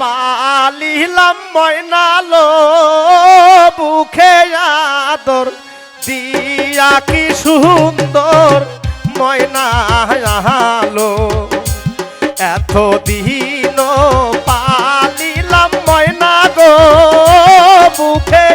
পালিলাম ময়নালো বুখে আদর দিয়া কি সুন্দর ময়না আলো। এত দিন পালিলাম ময়না গো বুখে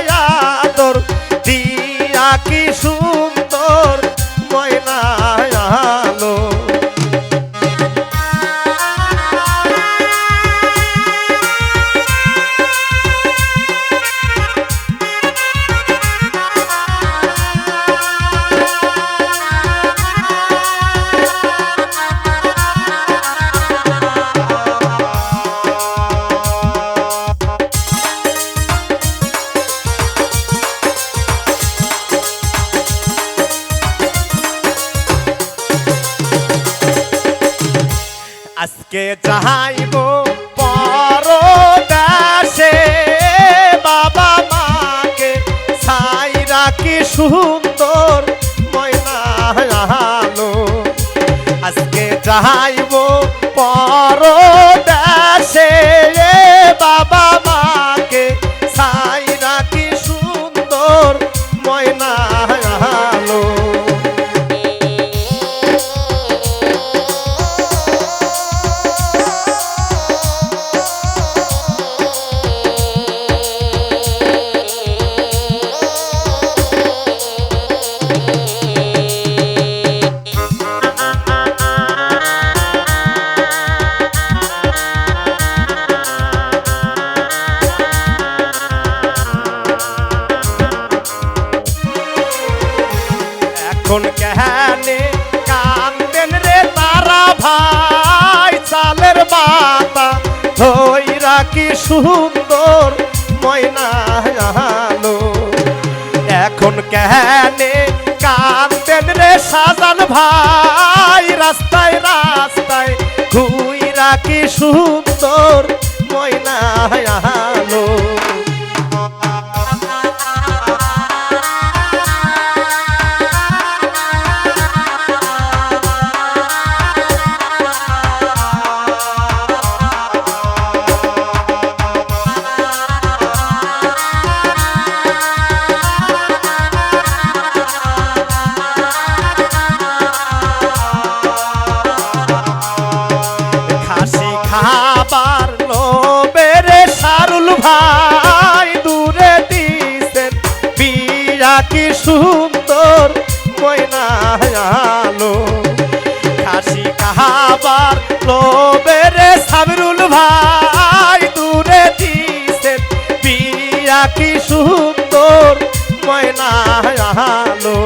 আজকে চাহাইব পর দেশে বাবা মাকে সাইরা কি সুন্দর ময়না আজকে চাহাইব পর কেহানে কান্দেন রে তারা ভাই, চালের বাতা ধৈরা কি সুন্দর ময়না আলো এখন কেহানে কান্দেন রে সাজান ভাই, রাস্তায় রাস্তায় ঘুইরা কি সুন্দর ময়না আলো কি সুন্দর ময়না আলো। খাসি খাবার লোবেরে সাবরুল ভাই, দূরে দিছেন বিয়া কি সুন্দর ময়না আলো।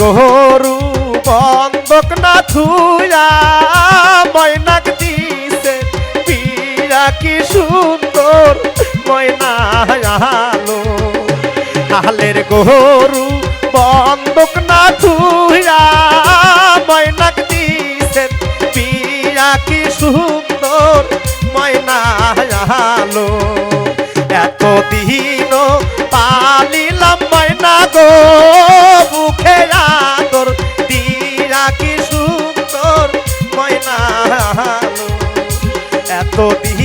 গরু বন্ধক না থুয়া ময়নাক দিছে পিয়া কি সুন্দর ময়না আলো। হালের গরু বন্ধক না থুয়া ময়নাক দিছে পিয়া কি সুন্দর ময়না আলো। এত দিন পালিলাম ময়না গো, বুকে কি সুন্দর ময়না এত দিন